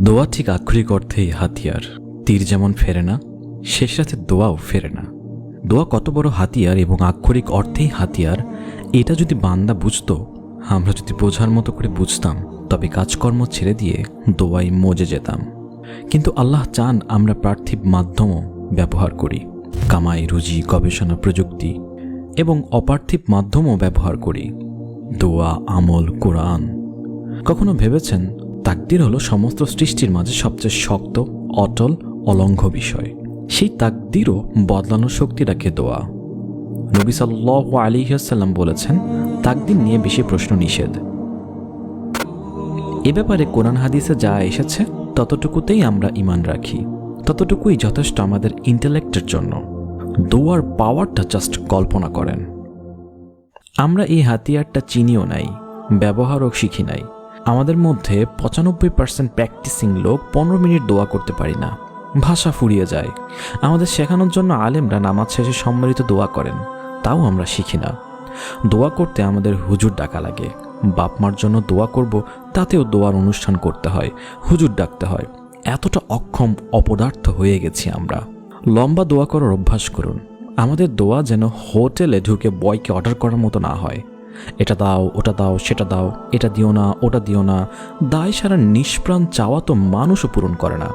দোয়া ঠিক আক্ষরিক অর্থেই হাতিয়ার। তীর যেমন ফেরে না শেষ রাতে দোয়াও ফেরে না। দোয়া কত বড় হাতিয়ার এবং আক্ষরিক অর্থেই হাতিয়ার, এটা যদি বান্দা বুঝত, আমরা যদি বোঝার মতো করে বুঝতাম, তবে কাজকর্ম ছেড়ে দিয়ে দোয়াই মজে যেতাম। কিন্তু আল্লাহ চান আমরা পার্থিব মাধ্যমও ব্যবহার করি, কামাই, রুজি, গবেষণা প্রযুক্তি এবং অপার্থিব মাধ্যমও ব্যবহার করি। দোয়া, আমল, কোরআন। কখনো ভেবেছেন তাকদির হলো সমস্ত সৃষ্টির মাঝে সবচেয়ে শক্ত, অটল, অলঙ্ঘ বিষয়। সেই তাকদিরও বদলানোর শক্তি রাখে দোয়া। নবী সাল্লাহ আলিহাসাল্লাম বলেছেন, তাকদির নিয়ে বেশি প্রশ্ন নিষেধ। এ ব্যাপারে কোরআন হাদিসে যা এসেছে, ততটুকুতেই আমরা ইমান রাখি। ততটুকুই যথেষ্ট আমাদের ইন্টেলেক্টের জন্য। দোয়ার পাওয়ারটা জাস্ট কল্পনা করেন। আমরা এই হাতিয়ারটা চিনিও নাই, ব্যবহারও শিখি নাই। আমাদের মধ্যে পঁচানব্বই পার্সেন্ট প্র্যাকটিসিং লোক পনেরো মিনিট দোয়া করতে পারি না। ভাষা ফুরিয়ে যায়। আমাদের শেখানোর জন্য আলেমরা নামাজ শেষে সম্মিলিত দোয়া করেন। তাও আমরা শিখি না। দোয়া করতে আমাদের হুজুর ডাকা লাগে। বাপ মার জন্য দোয়া করব, তাতেও দোয়ার অনুষ্ঠান করতে হয়, হুজুর ডাকতে হয়। এতটা অক্ষম অপদার্থ হয়ে গেছি আমরা। লম্বা দোয়া করার অভ্যাস করুন। আমাদের দোয়া যেন হোটেলে ঢুকে বয়কে অর্ডার করার মতো না হয়। এটা দাও, ওটা দাও, সেটা দাও, এটা দিও না, ওটা দিও না। দায় সারা নিষ্প্রাণ চাওয়া তো মানুষও পূরণ করে না।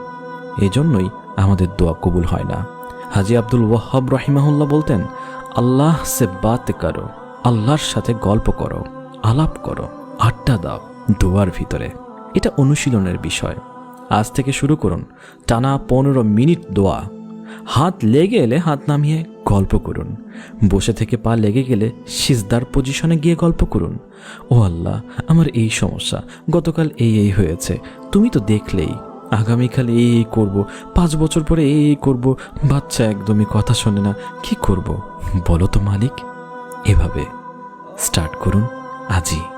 এজন্যই আমাদের দোয়া কবুল হয় না। হাজি আব্দুল ওয়াহাব রাহিমাহুল্লাহ বলতেন, আল্লাহ সে বাত করো, আল্লাহর সাথে গল্প করো, আলাপ করো, আড্ডা দাও দোয়ার ভিতরে। এটা অনুশীলনের বিষয়। আজ থেকে শুরু করুন, টানা পনেরো মিনিট দোয়া। হাত লেগে এলে হাত নামিয়ে গল্প করুন। বসে থেকে পা লেগে গেলে সিজদার পজিশনে গিয়ে গল্প করুন। ও আল্লাহ, আমার এই সমস্যা। গতকাল এই এই হয়েছে। তুমি তো দেখলেই। আগামীকাল এই এই করব। পাঁচ বছর পরে এই এই করব। বাচ্চা একদমই কথা শোনে না। কি করব? বলো তো মালিক। এভাবে। স্টার্ট করুন। আজই।